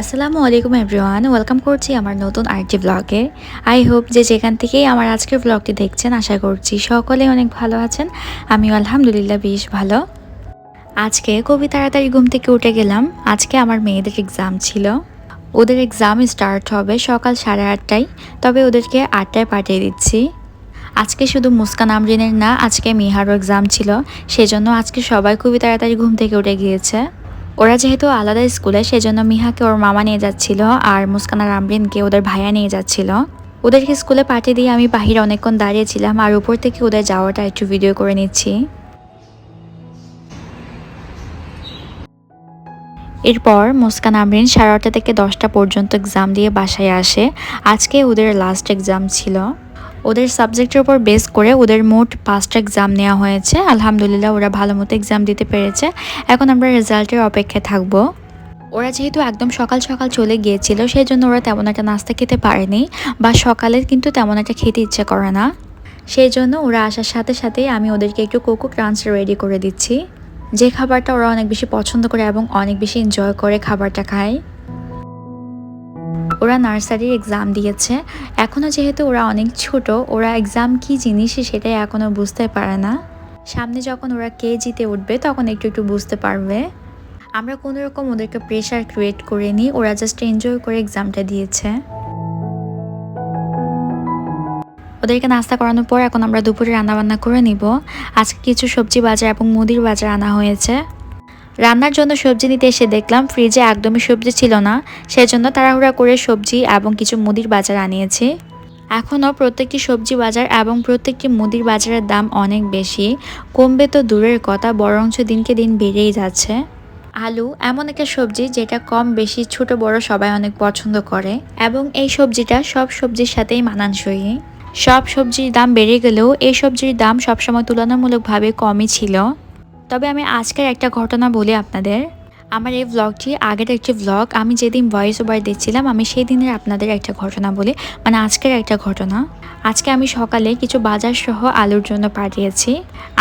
আসসালামু আলাইকুম everyone, welcome করছি আমার নতুন আরেকটি ব্লগে আই হোপ যে যেখান থেকেই আমার আজকের ব্লগটি দেখছেন, আশা করছি সকলে অনেক ভালো আছেন। আমিও আলহামদুলিল্লাহ বেশ ভালো। আজকে খুবই তাড়াতাড়ি ঘুম থেকে উঠে গেলাম। আজকে আমার মেয়েদের এক্সাম ছিল। ওদের এক্সাম স্টার্ট হবে সকাল সাড়ে আটটায়, তবে ওদেরকে আটটায় পাঠিয়ে দিচ্ছি। আজকে শুধু মুস্কান আমরিনের না, আজকে মিহারও এক্সাম ছিল। সেজন্য আজকে সবাই খুবই তাড়াতাড়ি ঘুম থেকে উঠে গিয়েছে। ওরা যেহেতু আলাদা স্কুলে, সেজন্য মিহাকে ওর মামা নিয়ে যাচ্ছিল আর মুস্কানা রামরিনকে ওদের ভাইয়া নিয়ে যাচ্ছিল। ওদেরকে স্কুলে পাঠিয়ে দিয়ে আমি বাহিরে অনেকক্ষণ দাঁড়িয়েছিলাম আর উপর থেকে ওদের যাওয়াটা একটু ভিডিও করে নিচ্ছি। এরপর মুস্কান আমরিন সাড়ে আটটা থেকে দশটা পর্যন্ত এক্সাম দিয়ে বাসায় আসে। আজকে ওদের লাস্ট এক্সাম ছিল। ওদের সাবজেক্টের উপর বেস করে ওদের মোট পাঁচটা এক্সাম নেওয়া হয়েছে। আলহামদুলিল্লাহ, ওরা ভালো মতো এক্সাম দিতে পেরেছে। এখন আমরা রেজাল্টের অপেক্ষায় থাকব। ওরা যেহেতু একদম সকাল সকাল চলে গিয়েছিল সেই জন্য ওরা তেমন একটা নাস্তা খেতে পারেনি বা সকালে কিন্তু তেমন একটা খেতে ইচ্ছে করে না। সেই জন্য ওরা আসার সাথে সাথেই আমি ওদেরকে একটু কোকো ক্রাঞ্চ রেডি করে দিচ্ছি। যে খাবারটা ওরা অনেক বেশি পছন্দ করে এবং অনেক বেশি এনজয় করে খাবারটা খায়। ওরা নার্সারির এক্সাম দিয়েছে। এখনও যেহেতু ওরা অনেক ছোট, ওরা এক্সাম কি জিনিস সেটাই এখনও বুঝতে পারে না। সামনে যখন ওরা কে জিতে উঠবে, তখন একটু একটু বুঝতে পারবে। আমরা কোনো রকম ওদেরকে প্রেশার ক্রিয়েট করে নিই ওরা জাস্ট এনজয় করে এক্সামটা দিয়েছে। ওদেরকে নাস্তা করানোর পর এখন আমরা দুপুরে রান্নাবান্না করে নিব। আজকে কিছু সবজি বাজার এবং মুদির বাজার আনা হয়েছে। রান্নার জন্য সবজি নিতে এসে দেখলাম ফ্রিজে একদমই সবজি ছিল না। সেজন্য তাড়াহুড়া করে সবজি এবং কিছু মুদির বাজার আনিয়েছি। এখনও প্রত্যেকটি সবজি বাজার এবং প্রত্যেকটি মুদির বাজারের দাম অনেক বেশি। কমবে তো দূরের কথা, বরঞ্চ দিনকে দিন বেড়েই যাচ্ছে। আলু এমন একটা সবজি যেটা কম বেশি ছোট বড় সবাই অনেক পছন্দ করে এবং এই সবজিটা সব সবজির সাথেই মানানসই। সব সবজির দাম বেড়ে গেলেও এই সবজির দাম সবসময় তুলনামূলকভাবে কমই ছিল। তবে আমি আজকের একটা ঘটনা বলি আপনাদের। আমার এই ভ্লগটি আগের একটি ভ্লগ আমি যেদিন ভয়েস ওভার দিচ্ছিলাম, আমি সেই দিনের আপনাদের একটা ঘটনা বলি মানে আজকের একটা ঘটনা। আজকে আমি সকালে কিছু বাজার সহ আলুর জন্য পাঠিয়েছি।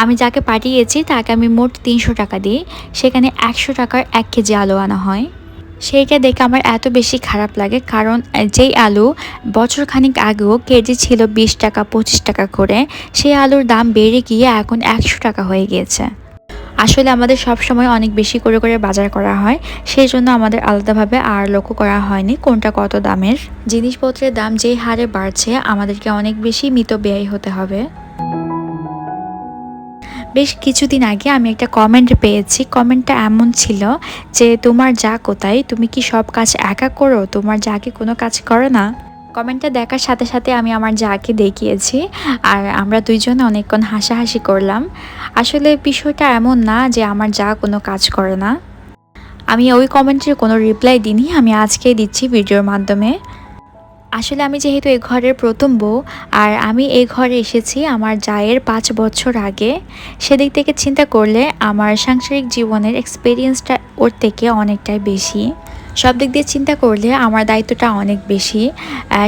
আমি যাকে পাঠিয়েছি, তাকে আমি মোট তিনশো টাকা দিই। সেখানে একশো টাকার এক কেজি আলু আনা হয়। সেইটা দেখে আমার এত বেশি খারাপ লাগে, কারণ যেই আলু বছর খানিক আগেও কেজি ছিল বিশ টাকা, পঁচিশ টাকা করে, সেই আলুর দাম বেড়ে গিয়ে এখন একশো টাকা হয়ে গিয়েছে। আসলে আমাদের সব সময় অনেক বেশি করে করে বাজার করা হয়, সেই জন্য আমাদের আলাদাভাবে আর লক্ষ্য করা হয়নি কোনটা কত দামের। জিনিসপত্রের দাম যেই হারে বাড়ছে, আমাদেরকে অনেক বেশি মিত ব্যয় হতে হবে। বেশ কিছুদিন আগে আমি একটা কমেন্ট পেয়েছি। কমেন্টটা এমন ছিল যে, তোমার যা কোথায়, তুমি কি সব কাজ একা করো? তোমার যা কি কোনো কাজ করো না? কমেন্টটা দেখার সাথে সাথে আমি আমার যাকে দেখিয়েছি আর আমরা দুইজনে অনেকক্ষণ হাসাহাসি করলাম। আসলে বিষয়টা এমন না যে আমার যা কোনো কাজ করে না। আমি ওই কমেন্টের কোনো রিপ্লাই দিইনি, আমি আজকেই দিচ্ছি ভিডিওর মাধ্যমে। আসলে আমি যেহেতু এই ঘরের প্রথম বউ, আর আমি এই ঘরে এসেছি আমার জায়ের পাঁচ বছর আগে, সেদিক থেকে চিন্তা করলে আমার সাংসারিক জীবনের এক্সপিরিয়েন্সটা ওর থেকে অনেকটাই বেশি। সব দিক দিয়ে চিন্তা করলে আমার দায়িত্বটা অনেক বেশি।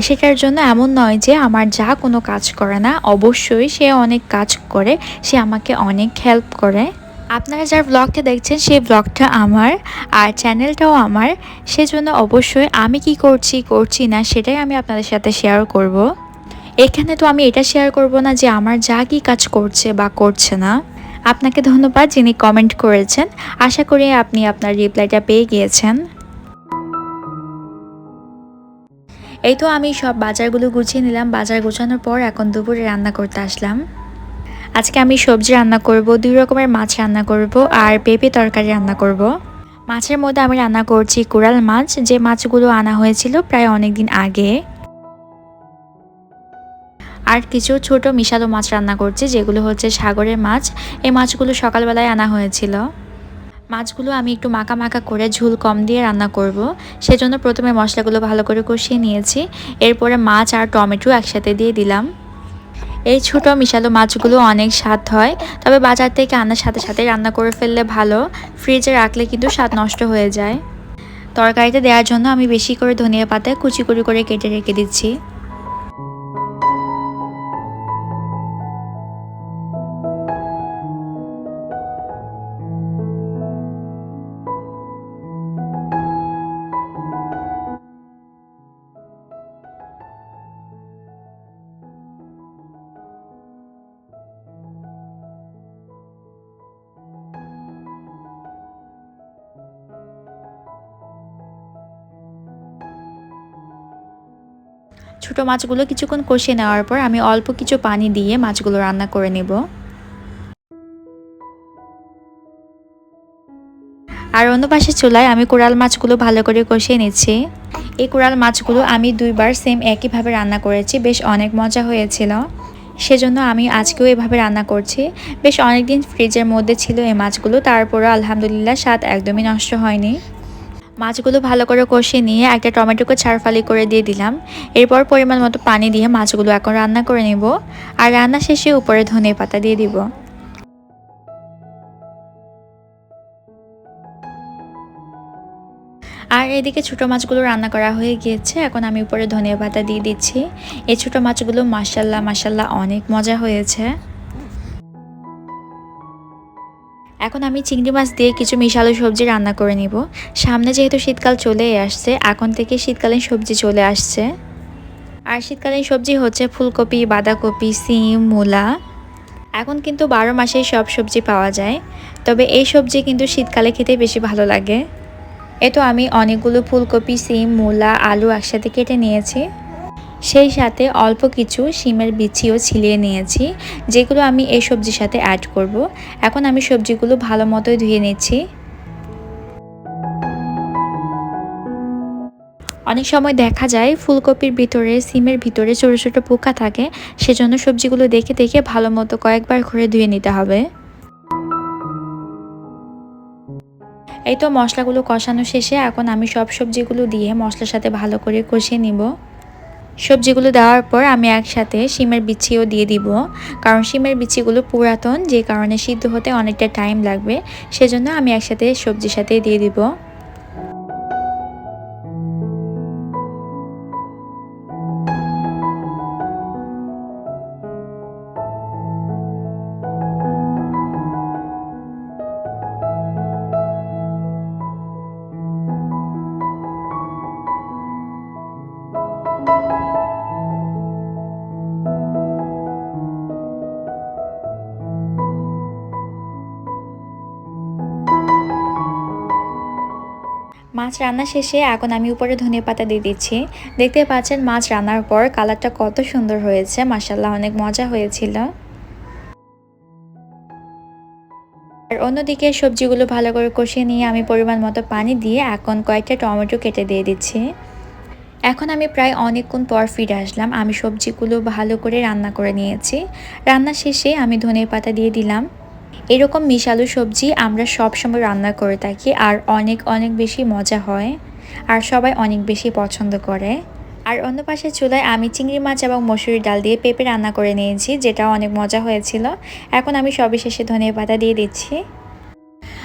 সেটার জন্য এমন নয় যে আমার যা কোনো কাজ করে না, অবশ্যই সে অনেক কাজ করে, সে আমাকে অনেক হেল্প করে। আপনারা যার ব্লগটা দেখছেন সেই ব্লগটা আমার, আর চ্যানেলটাও আমার। সেজন্য অবশ্যই আমি কি করছি করছি না, সেটাই আমি আপনাদের সাথে শেয়ার করব। এখানে তো আমি এটা শেয়ার করব না যে আমার যা কি কাজ করছে বা করছে না। আপনাকে ধন্যবাদ যিনি কমেন্ট করেছেন। আশা করি আপনি আপনার রিপ্লাইটা পেয়ে গিয়েছেন। এই তো আমি সব বাজারগুলো গুছিয়ে নিলাম। বাজার গোছানোর পর এখন দুপুরে রান্না করতে আসলাম। আজকে আমি সবজি রান্না করব, দুই রকমের মাছ রান্না করব আর পেঁপে তরকারি রান্না করব। মাছের মধ্যে আমি রান্না করছি কোরাল মাছ। যে মাছগুলো আনা হয়েছিল প্রায় অনেক দিন আগে। আর কিছু ছোট মিশালো মাছ রান্না করছি, যেগুলো হচ্ছে সাগরের মাছ। এই মাছগুলো সকালবেলায় আনা হয়েছিল। মাছগুলো আমি একটু মাখা মাখা করে ঝুল কম দিয়ে রান্না করব। সেজন্য প্রথমে মশলাগুলো ভালো করে কষিয়ে নিয়েছি। এরপরে মাছ আর টমেটো একসাথে দিয়ে দিলাম। এই ছোট মিশালো মাছগুলো অনেক স্বাদ হয়, তবে বাজার থেকে আনার সাথে সাথে রান্না করে ফেললে ভালো। ফ্রিজে রাখলে কিন্তু স্বাদ নষ্ট হয়ে যায়। তরকারিতে দেওয়ার জন্য আমি বেশি করে ধনিয়া পাতা কুচি কুচি করে কেটে রেখে দিচ্ছি। ছোট মাছগুলো কিছুক্ষণ কষিয়ে নেওয়ার পর আমি অল্প কিছু পানি দিয়ে মাছগুলো রান্না করে নেব। আর অন্য পাশে চুলায় আমি কোরাল মাছগুলো ভালো করে কষিয়ে নিচ্ছি। এই কোরাল মাছগুলো আমি দুইবার সেম একইভাবে রান্না করেছি, বেশ অনেক মজা হয়েছিল। সেজন্য আমি আজকেও এভাবে রান্না করছি। বেশ অনেক দিন ফ্রিজের মধ্যে ছিল এই মাছগুলো, তারপরও আলহামদুলিল্লাহ স্বাদ একদমই নষ্ট হয়নি। মাছগুলো ভালো করে কষিয়ে নিয়ে একটা টমেটোকে ছাড়ফালি করে দিয়ে দিলাম। এরপর পরিমাণ মতো পানি দিয়ে মাছগুলো এখন রান্না করে নেব আর রান্না শেষে উপরে ধনে পাতা দিয়ে দিব। আর এদিকে ছোটো মাছগুলো রান্না করা হয়ে গিয়েছে, এখন আমি উপরে ধনিয়া পাতা দিয়ে দিচ্ছি। এই ছোটো মাছগুলো মাসাল্লাহ মাসাল্লাহ অনেক মজা হয়েছে। এখন আমি চিংড়ি মাছ দিয়ে কিছু মিশালো সবজি রান্না করে নিব। সামনে যেহেতু শীতকাল চলে আসছে, এখন থেকে শীতকালীন সবজি চলে আসছে। আর শীতকালীন সবজি হচ্ছে ফুলকপি, বাঁধাকপি, সিম, মূলা। এখন কিন্তু বারো মাসেই সব সবজি পাওয়া যায়, তবে এই সবজি কিন্তু শীতকালে খেতে বেশি ভালো লাগে। এ তো আমি অনেকগুলো ফুলকপি, সিম, মূলা, আলু একসাথে কেটে নিয়েছি। সেই সাথে অল্প কিছু শিমের বিচিও ছিলিয়ে নিয়েছি, যেগুলো আমি এই সবজির সাথে অ্যাড করব। এখন আমি সবজিগুলো ভালো মতোই ধুয়ে নিচ্ছি। অনেক সময় দেখা যায় ফুলকপির ভিতরে সিমের ভিতরে ছোটো ছোটো পোকা থাকে, সেজন্য সবজিগুলো দেখে দেখে ভালো মতো কয়েকবার করে ধুয়ে নিতে হবে। এই তো মশলাগুলো কষানো শেষে এখন আমি সব সবজিগুলো দিয়ে মশলার সাথে ভালো করে কষিয়ে নিব। সবজিগুলো দেওয়ার পর আমি একসাথে শিমের বিচিও দিয়ে দিব। কারণ শিমের বিচিগুলো পুরাতন, যে কারণে সিদ্ধ হতে অনেকটা টাইম লাগবে। সেজন্য আমি একসাথে সবজির সাথে দিয়ে দিব। মাছ রান্না শেষে এখন আমি উপরে ধনিয়া পাতা দিয়ে দিচ্ছি। দেখতে পাচ্ছেন মাছ রান্নার পর কালারটা কত সুন্দর হয়েছে। মাসাল্লাহ অনেক মজা হয়েছিল। আর অন্যদিকে সবজিগুলো ভালো করে কষিয়ে নিয়ে আমি পরিমাণ মতো পানি দিয়ে এখন কয়েকটা টমেটো কেটে দিয়ে দিচ্ছি। এখন আমি প্রায় অনেকক্ষণ পর ফিরে আসলাম। আমি সবজিগুলো ভালো করে রান্না করে নিয়েছি। রান্না শেষে আমি ধনে পাতা দিয়ে দিলাম। এরকম মিশালু সবজি আমরা সব সময় রান্না করে থাকি আর অনেক অনেক বেশি মজা হয় আর সবাই অনেক বেশি পছন্দ করে। আর অন্য পাশে চুলায় আমি চিংড়ি মাছ এবং মসুরি ডাল দিয়ে পেঁপে রান্না করে নিয়েছি, যেটা অনেক মজা হয়েছিল। এখন আমি সবিশেষে ধনে পাতা দিয়ে দিচ্ছি।